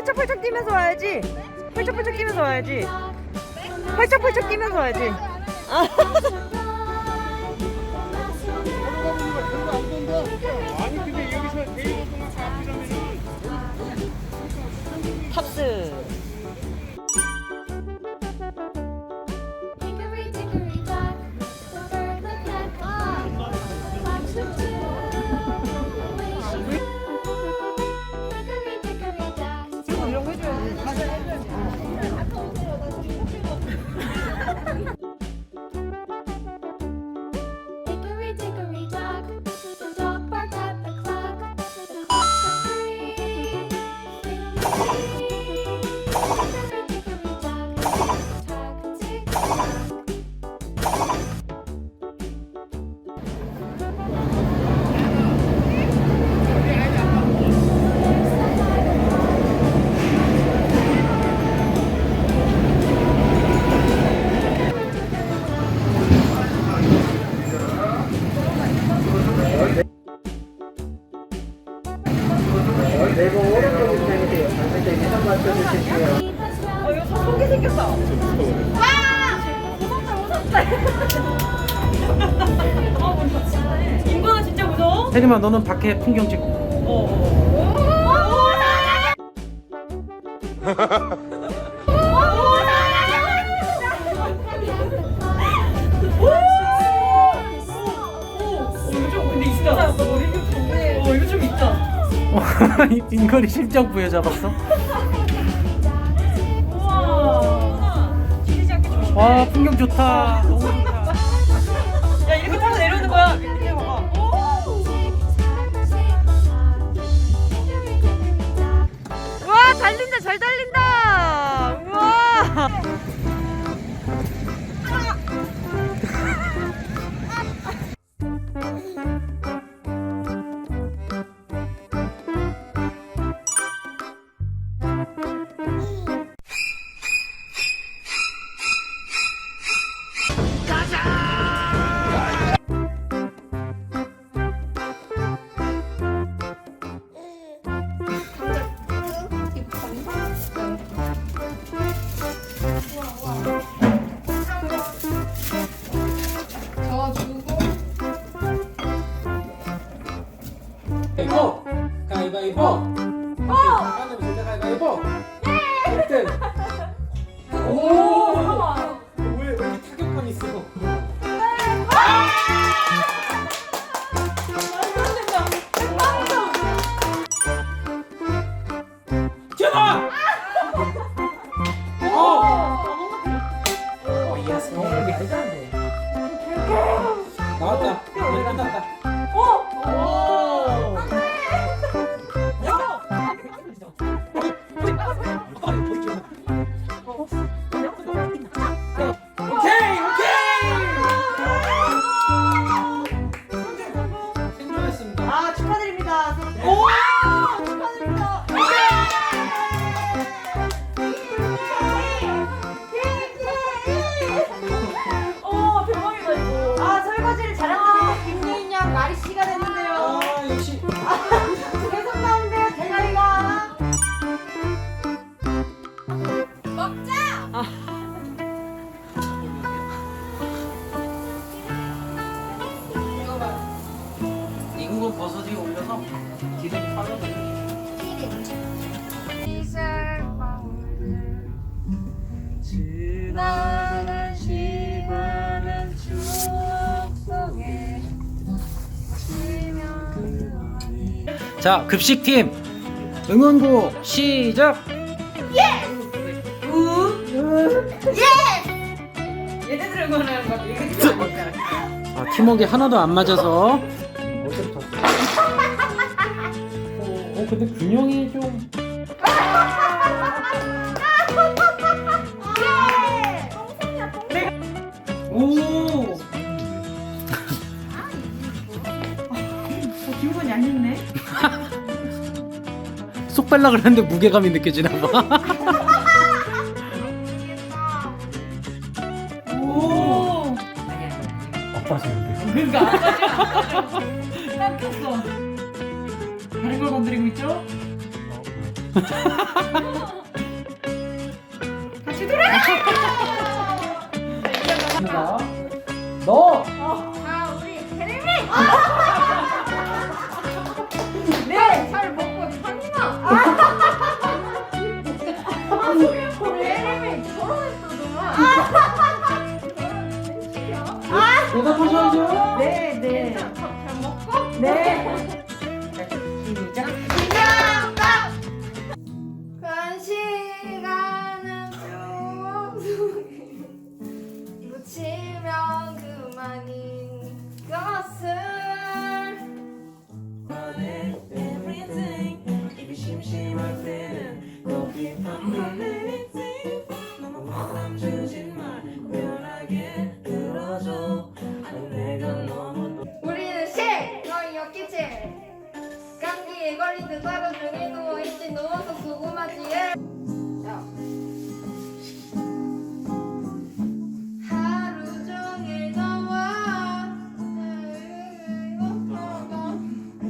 펄쩍펄쩍 뛰면서 와야지. 펄쩍펄쩍 뛰면서 와야지. 펄쩍펄쩍 뛰면서 와야지. 아. 혜림아 너는 밖에 풍경 찍고 있다. 어. 인거리 실적 부여잡았어? 와 풍경 좋다 너무 어, 말도 안 돼. 나왔다. 이제 끝났다. 올려서 기름이 빠져서 나는 시간은 추억 속에 자 급식팀. 응원구 시작. 얘네들 응원하는 거 이거 아, 팀워크 하나도 안 맞아서 근데 균형이 좀 오! 기분이 안 좋네. 쏙 뺄라 그랬는데 무게감이 느껴지나 봐. 오. 아빠지는데. 그러니까 깎였어. 걸 건드리고 있죠? 너! 아 우리 대리미 네 잘 먹고 산이나! 아! 소리야 대리미 결혼했어 정말 대답하셔야죠. 네, 네. 잘 먹고? 네. 걸린 듯 하루 종일 누워있지 누워서 수고하지 야. 하루 종일 너와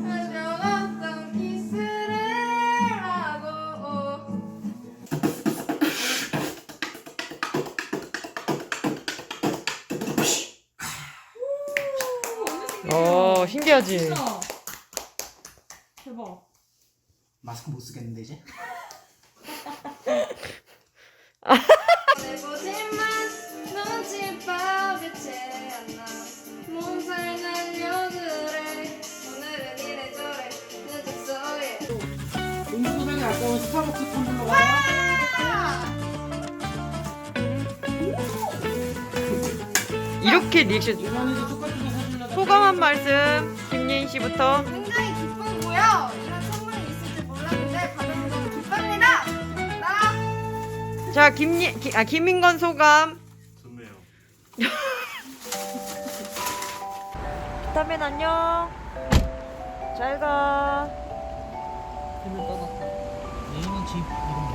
하려던 키스를 하고 어, 신기하지? 대박 마스크 못 쓰겠는데 이제. 이렇게 리액션 똑같은 거 사주려다. 소감 한 말씀 김예인 씨부터 자 김예 기, 아 김민건 소감. 좋네요. 비타민 안녕. 잘가. 눈을 떠났다. 얘는 집 이름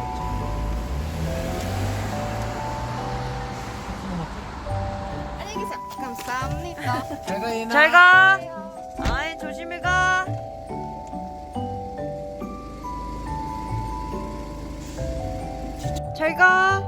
안녕히 계세요. 감사합니다. 잘가 얘나. 잘가. 아이 조심히 가 잘가